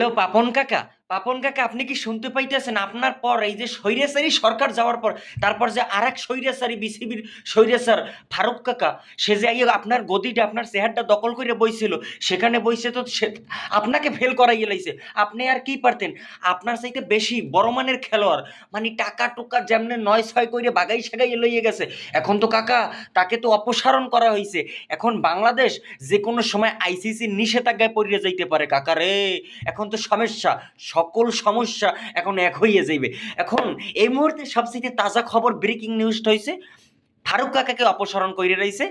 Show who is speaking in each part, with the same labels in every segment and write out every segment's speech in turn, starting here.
Speaker 1: Hello Papon কাকা? পাপন কাকা, আপনি কি শুনতে পাইতেছেন? আপনার পর এই যে স্বৈরাচারী সরকার যাওয়ার পর, তারপর যে আর এক স্বৈরাচারী বিসিবির স্বৈরাচার ফারুক কাকা, সে যে আপনার গদিটা, আপনার চেহারটা দখল করে বইছিল, সেখানে বইছে তো সে আপনাকে ফেল করাইয়ে লাইছে। আপনি আর কি পারতেন? আপনার চাইতে বেশি বড় মানের খেলোয়াড় মানে টাকা টুকা যেমনে নয় ছয় করে বাগাই সাগাই লইয়ে গেছে। এখন তো কাকা, তাকে তো অপসারণ করা হয়েছে এখন বাংলাদেশ যে কোনো সময় আইসিসির নিষেধাজ্ঞায় পড়িয়ে যাইতে পারে, কাকা রে। এখন তো সমস্যা সকল সমস্যা এখন এক হইয়া যাইবে। এখন এই মুহূর্তে সবচেয়ে তাজা খবর ব্রেকিং নিউজটা হয়েছে ফারুক কাকাকে অপসারণ করে রয়েছে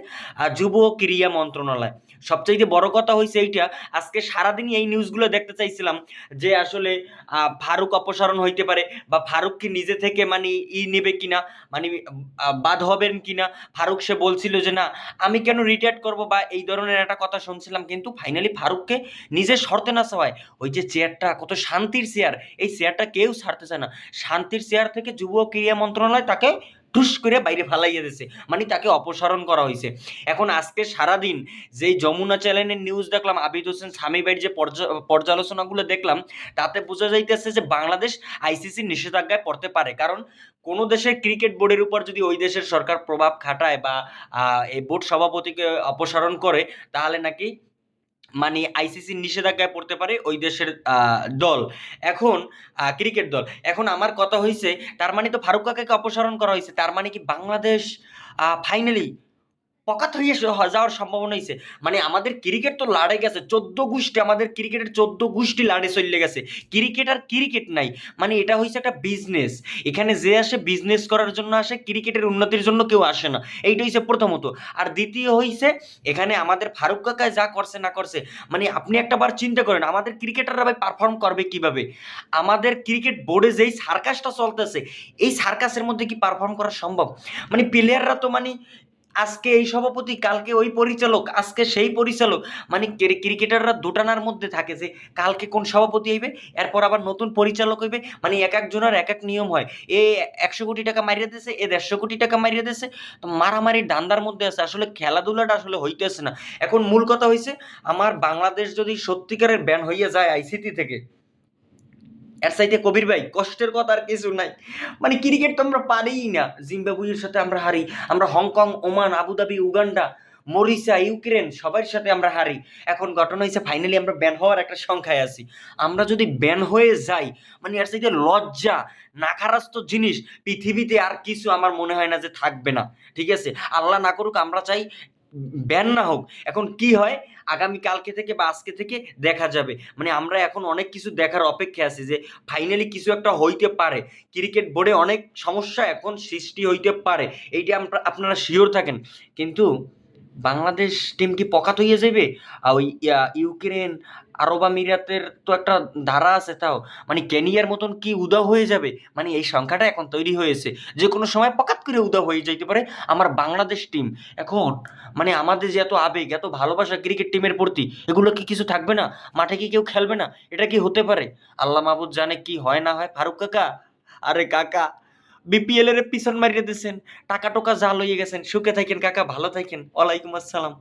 Speaker 1: যুব ক্রীড়া মন্ত্রণালয়। সবচাইতে বড় কথা হয়েছে এইটা, আজকে সারাদিনই এই নিউজগুলো দেখতে চাইছিলাম যে আসলে ফারুক অপসারণ হইতে পারে বা ফারুক কি নিজে থেকে মানে ই নেবে কিনা মানে বাদ হবেন কিনা? ফারুক সে বলছিল যে না, আমি কেন রিটায়ার করব বা এই ধরনের একটা কথা শুনছিলাম, কিন্তু ফাইনালি ফারুককে নিজে শর্তে না সবাই ওই যে চেয়ারটা কত শান্তির চেয়ার এই চেয়ারটা কেউ ছাড়তে চায় না। শান্তির চেয়ার থেকে যুব ক্রীড়া মন্ত্রণালয় তাকে টুস করে বাইরে ফালাইয়া দিয়েছে মানে তাকে অপসারণ করা হয়েছে এখন আজকে সারাদিন যেই যমুনা চ্যানেলের নিউজ দেখলাম, আবিদ হোসেন স্বামী ভাইয়ের যে পর্যা- পর্যালোচনাগুলো দেখলাম, তাতে বোঝা যাইতেছে যে বাংলাদেশ আইসিসির নিষেধাজ্ঞায় পড়তে পারে। কারণ কোনো দেশের ক্রিকেট বোর্ডের উপর যদি ওই দেশের সরকার প্রভাব খাটায় বা এই বোর্ড সভাপতিকে অপসারণ করে, তাহলে নাকি মানে আইসিসির নিষেধাজ্ঞায় পড়তে পারে ওই দেশের দল। এখন ক্রিকেট দল। এখন আমার কথা হয়েছে তার মানে তো ফারুক কাকাকে অপসারণ করা হয়েছে তার মানে কি বাংলাদেশ ফাইনালি পকাত হয়ে যাওয়ার সম্ভাবনা হয়েছে মানে আমাদের ক্রিকেট তো লাড়ে গেছে, চোদ্দ গোষ্ঠী, আমাদের ক্রিকেটের চোদ্দ গোষ্ঠী লাড়ে চলে গেছে। ক্রিকেট আর ক্রিকেট নাই। মানে এটা হয়েছে একটা বিজনেস এখানে যে আসে বিজনেস করার জন্য আসে, ক্রিকেটের উন্নতির জন্য কেউ আসে না। এইটা হয়েছে প্রথমত। আর দ্বিতীয় হয়েছে এখানে আমাদের ফারুক কাকায় যা করছে না করছে মানে আপনি একটা বার চিন্তা করেন, আমাদের ক্রিকেটাররা ভাই পারফর্ম করবে কীভাবে? আমাদের ক্রিকেট বোর্ডে যেই সার্কাসটা চলতেছে, এই সার্কাসের মধ্যে কি পারফর্ম করা সম্ভব? মানে প্লেয়াররা তো মানে আজকে এই সভাপতি, কালকে ওই পরিচালক, আজকে সেই পরিচালক। মানে ক্রিকেটাররা দুটানার মধ্যে থাকে যে, কালকে কোন সভাপতি হইবে, এরপর আবার নতুন পরিচালক হইবে। মানে এক একজনের এক এক নিয়ম হয়। এ একশো কোটি টাকা মারিয়ে দিয়েছে এ দেড়শো কোটি টাকা মারিয়ে দিয়েছে তো মারামারি দান্দার মধ্যে আছে। আসলে খেলাধুলাটা আসলে হইতেছে না। এখন মূল কথা হয়েছে আমার বাংলাদেশ যদি সত্যিকারের ব্যান হইয়া যায় আইসিটি থেকে এর সাইডে কবির ভাই, কষ্টের কথা আর কিছু নাই। মানে ক্রিকেট তো আমরা পারিই না। জিম্বাবুয়ের সাথে আমরা হারি। আমরা Hong Kong, Oman, Abu Dhabi, Uganda মরিসা Ukraine সবার সাথে আমরা হারি। এখন ঘটনা হয়েছে ফাইনালি আমরা ব্যান হওয়ার একটা সংখ্যায় আছি। আমরা যদি ব্যান হয়ে যাই মানে এর সাইডে লজ্জা নাকারাস্ত জিনিস পৃথিবীতে আর কিছু আমার মনে হয় না যে থাকবে না। ঠিক আছে? আল্লাহ না করুক, আমরা চাই ব্যান না হোক, এখন কি হয়? আগামী কালকে থেকে বা আজকে থেকে দেখা যাবে। মানে আমরা এখন অনেক কিছু দেখার অপেক্ষা আছি যে ফাইনালি কিছু একটা হইতে পারে। ক্রিকেট বোর্ডে অনেক সমস্যা এখন সৃষ্টি হইতে পারে। এইটা আপনারা শিওর থাকেন। কিন্তু বাংলাদেশ টিম কি পকাত হয়ে যাবে আর ওই ইউক্রেন, আরব আমিরাতের তো একটা ধারা আছে তাও। মানে কেনিয়ার মতন কি উদাও হয়ে যাবে? মানে এই সংখ্যাটা এখন তৈরি হয়েছে। যে কোনো সময় পকাত করে উদাও হয়ে যাইতে পারে আমার বাংলাদেশ টিম এখন মানে আমাদের যে এত আবেগ, এত ভালোবাসা ক্রিকেট টিমের প্রতি, এগুলো কি কিছু থাকবে না? মাঠে কি কেউ খেলবে না? এটা কি হতে পারে? আল্লাহ মাহবুদ জানে কি হয় না হয়? ফারুক কাকা? আরে কাকা বিপিএল এর পিছন মারিয়ে দিয়েছেন টাকা টোকা যা লইয়ে গেছেন, সুখে থাকেন, কাকা, ভালো থাকেন, ওয়ালাইকুম আসসালাম।